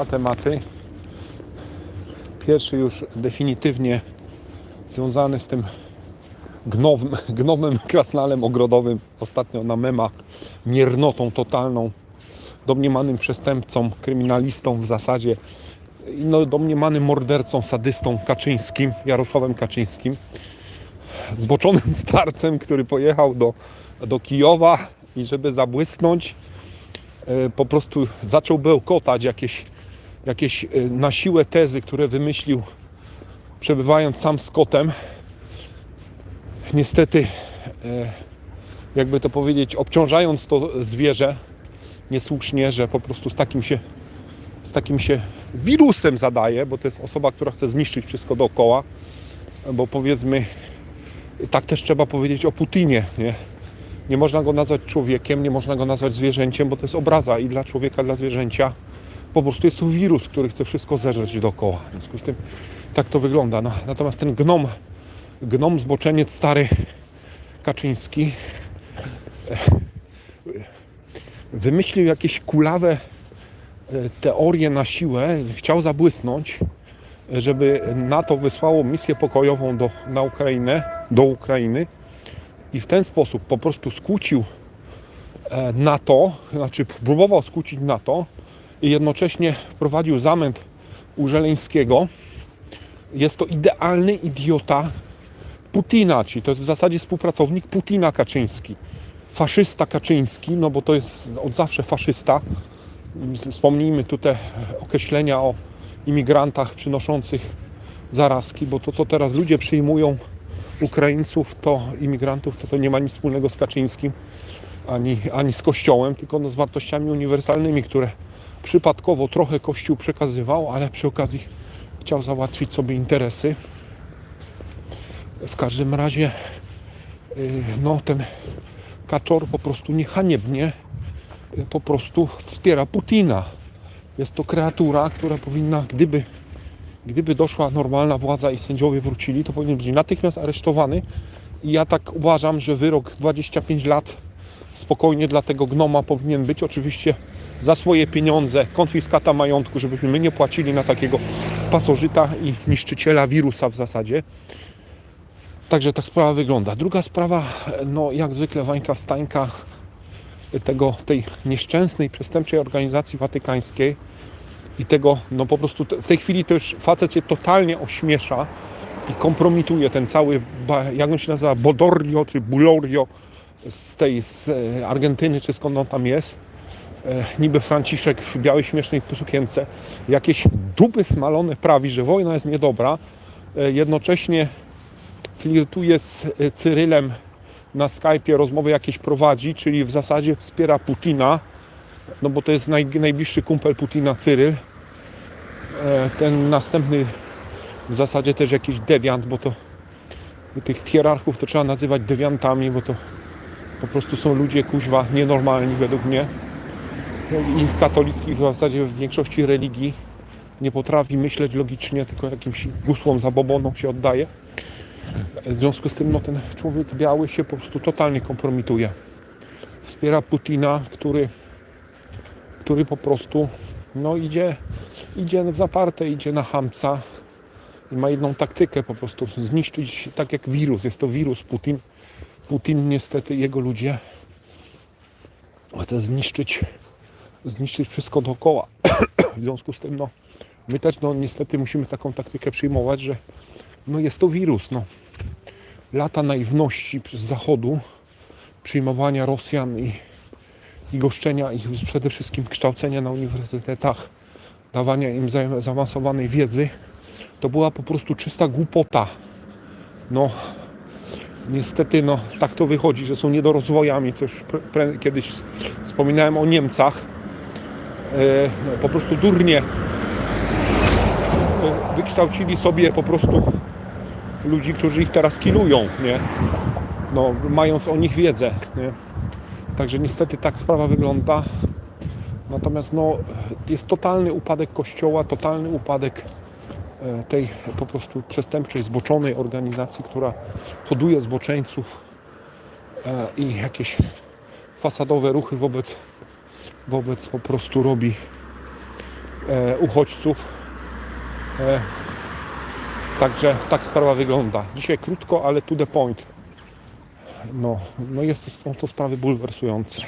Dwa tematy. Pierwszy już definitywnie związany z tym gnomem, gnomem krasnalem ogrodowym, ostatnio na memach, miernotą totalną, domniemanym przestępcą, kryminalistą w zasadzie, no, domniemanym mordercą, sadystą Kaczyńskim, Jarosławem Kaczyńskim, zboczonym starcem, który pojechał do, do Kijowa i żeby zabłysnąć, e, po prostu zaczął bełkotać jakieś, jakieś e, na siłę tezy, które wymyślił przebywając sam z kotem. Niestety, e, jakby to powiedzieć, obciążając to zwierzę niesłusznie, że po prostu z takim się, z takim się wirusem zadaje, bo to jest osoba, która chce zniszczyć wszystko dookoła, bo powiedzmy, tak też trzeba powiedzieć o Putinie, nie? Nie można go nazwać człowiekiem, nie można go nazwać zwierzęciem, bo to jest obraza i dla człowieka, dla zwierzęcia. Po prostu jest to wirus, który chce wszystko zeżreć dookoła. W związku z tym tak to wygląda. No, natomiast ten gnom, gnom zboczeniec stary Kaczyński e, wymyślił jakieś kulawe e, teorie na siłę, chciał zabłysnąć, żeby NATO wysłało misję pokojową do, na Ukrainę, do Ukrainy i w ten sposób po prostu skłócił e, NATO, znaczy próbował skłócić NATO i jednocześnie wprowadził zamęt u Żeleńskiego. Jest to idealny idiota Putina, czyli to jest w zasadzie współpracownik Putina Kaczyński. Faszysta Kaczyński, no bo to jest od zawsze faszysta. Wspomnijmy tutaj określenia o imigrantach przynoszących zarazki, bo to co teraz ludzie przyjmują Ukraińców, to imigrantów, to to nie ma nic wspólnego z Kaczyńskim ani, ani z Kościołem, tylko no z wartościami uniwersalnymi, które przypadkowo trochę Kościół przekazywał, ale przy okazji chciał załatwić sobie interesy. W każdym razie yy, no, ten kaczor po prostu niehaniebnie yy, po prostu wspiera Putina. Jest to kreatura, która powinna, gdyby, gdyby doszła normalna władza i sędziowie wrócili, to powinien być natychmiast aresztowany. I ja tak uważam, że wyrok 25 lat spokojnie dla tego gnoma powinien być. Oczywiście za swoje pieniądze, konfiskata majątku, żebyśmy my nie płacili na takiego pasożyta i niszczyciela wirusa w zasadzie. Także tak sprawa wygląda. Druga sprawa, no jak zwykle Wańka Wstańka tego, tej nieszczęsnej, przestępczej organizacji watykańskiej i tego, no po prostu w tej chwili to już facet się totalnie ośmiesza i kompromituje ten cały, jak on się nazywa, Bodorio czy Bulorio z tej z e, Argentyny, czy skąd on tam jest. E, niby Franciszek w białej śmiesznej sukience. Jakieś dupy smalone prawi, że wojna jest niedobra. E, jednocześnie flirtuje z e, Cyrylem na Skype'ie rozmowy jakieś prowadzi, czyli w zasadzie wspiera Putina, no bo to jest naj, najbliższy kumpel Putina, Cyryl. Ten następny w zasadzie też jakiś dewiant, bo to tych hierarchów to trzeba nazywać dewiantami, bo to po prostu są ludzie kuźwa nienormalni według mnie. I w katolickich w zasadzie w większości religii nie potrafi myśleć logicznie, tylko jakimś gusłom zabobonom się oddaje. W związku z tym no, ten człowiek biały się po prostu totalnie kompromituje. Wspiera Putina, który, który po prostu no, idzie, idzie w zaparte, idzie na hamca i ma jedną taktykę po prostu zniszczyć tak jak wirus. Jest to wirus Putin. Putin niestety jego ludzie chce zniszczyć, zniszczyć wszystko dookoła. w związku z tym no, my też no, niestety musimy taką taktykę przyjmować, że no, jest to wirus. No lata naiwności przez Zachodu, przyjmowania Rosjan i, i goszczenia ich przede wszystkim kształcenia na uniwersytetach, dawania im za- zaawansowanej wiedzy, to była po prostu czysta głupota. No, niestety, no, tak to wychodzi, że są niedorozwojami, pre, kiedyś wspominałem o Niemcach. E, po prostu durnie e, wykształcili sobie po prostu ludzi, którzy ich teraz kilują, nie? No, mając o nich wiedzę, nie? Także niestety tak sprawa wygląda. Natomiast no, jest totalny upadek kościoła, totalny upadek e, tej po prostu przestępczej, zboczonej organizacji, która hoduje zboczeńców i jakieś fasadowe ruchy wobec, wobec po prostu robi e, uchodźców. E, także tak sprawa wygląda. Dzisiaj krótko, ale to the point. No, no jest to, są to sprawy bulwersujące.